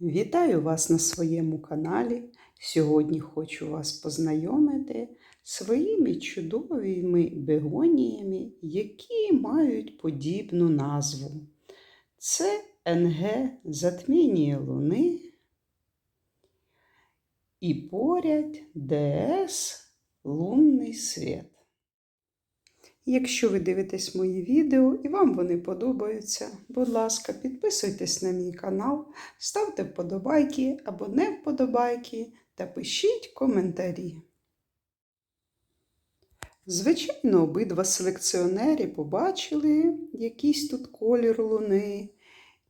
Вітаю вас на своєму каналі. Сьогодні хочу вас познайомити з своїми чудовими бегоніями, які мають подібну назву. Це НГ затміння Луни і поряд ДС Лунний світ. Якщо ви дивитесь мої відео і вам вони подобаються, будь ласка, підписуйтесь на мій канал, ставте вподобайки або не вподобайки та пишіть коментарі. Звичайно, обидва селекціонери побачили якийсь тут колір луни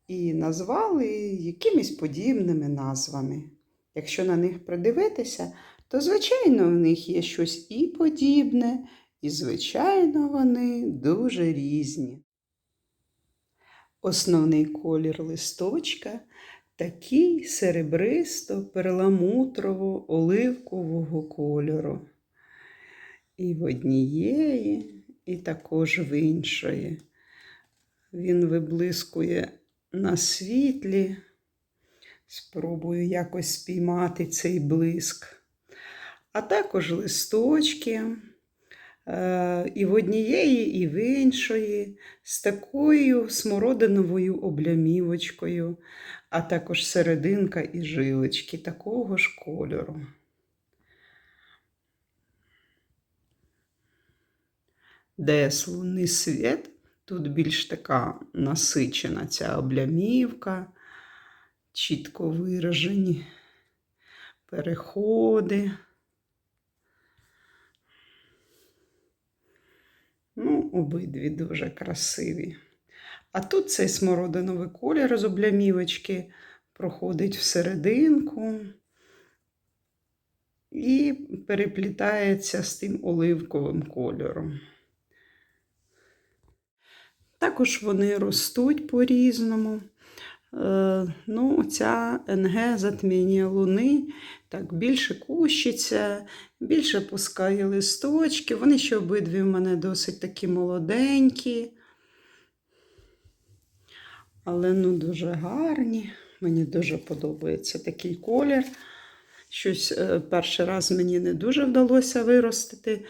і назвали якимись подібними назвами. Якщо на них придивитися, то, звичайно, в них є щось і подібне, і, звичайно, вони дуже різні. Основний колір листочка такий серебристо-перламутрово-оливкового кольору. І в однієї, і також в іншої. Він виблискує на світлі. Спробую якось спіймати цей блиск. А також листочки. Е, і в однієї, і в іншої, з такою смородиновою облямівочкою, а також серединка і жилочки такого ж кольору. Дес лунний світ, тут більш така насичена ця облямівка, чітко виражені переходи. Ну, обидві дуже красиві. А тут цей смородиновий колір з облямівочки проходить всерединку і переплітається з тим оливковим кольором. Також вони ростуть по-різному. Е, ну, Ця НГ затміння луни так більше кущиться, більше пускає листочки. Вони ще обидві в мене досить такі молоденькі, але ну, дуже гарні. Мені дуже подобається такий колір. Щось е, перший раз мені не дуже вдалося виростити.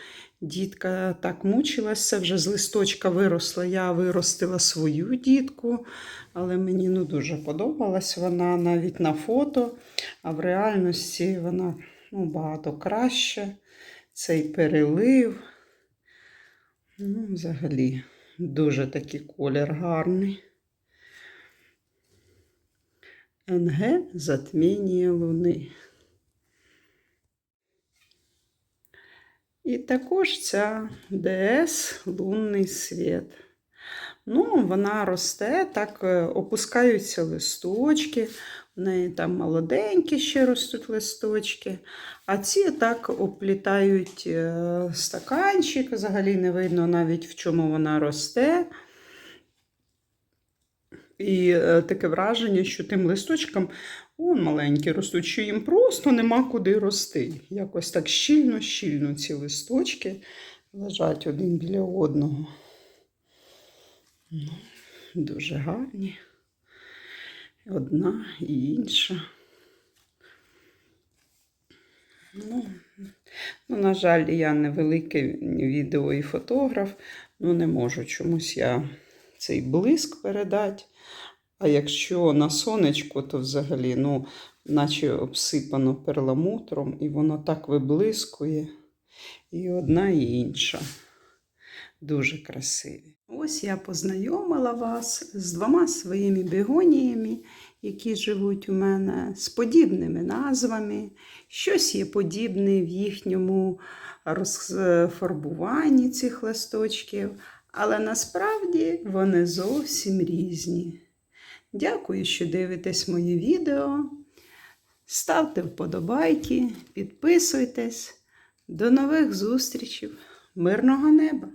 Дітка так мучилася, вже з листочка виросла. Я виростила свою дітку, але мені ну, дуже подобалась вона навіть на фото, а в реальності вона ну, багато краще. Цей перелив. Ну, Взагалі, дуже такий колір гарний. НГ затміння луни. І також ця ДС лунний світ. Ну, Вона росте, так е, опускаються листочки, в неї там молоденькі ще ростуть листочки, а ці так оплітають е, стаканчик, взагалі не видно навіть в чому вона росте. І е, таке враження, що тим листочкам он маленькі ростуть, що їм просто нема куди рости. Якось так щільно-щільно ці листочки лежать один біля одного. Ну, Дуже гарні. Одна і інша. Ну, ну, На жаль, я не велике відео і фотограф, ну не можу чомусь я цей блиск передати. А якщо на сонечку, то взагалі, ну, наче обсипано перламутром, і воно так виблискує. І одна, і інша. Дуже красиві. Ось я познайомила вас з двома своїми бегоніями, які живуть у мене, з подібними назвами. Щось є подібне в їхньому розфарбуванні цих листочків, але насправді вони зовсім різні. Дякую, що дивитесь мої відео. Ставте вподобайки, підписуйтесь. До нових зустрічей. Мирного неба!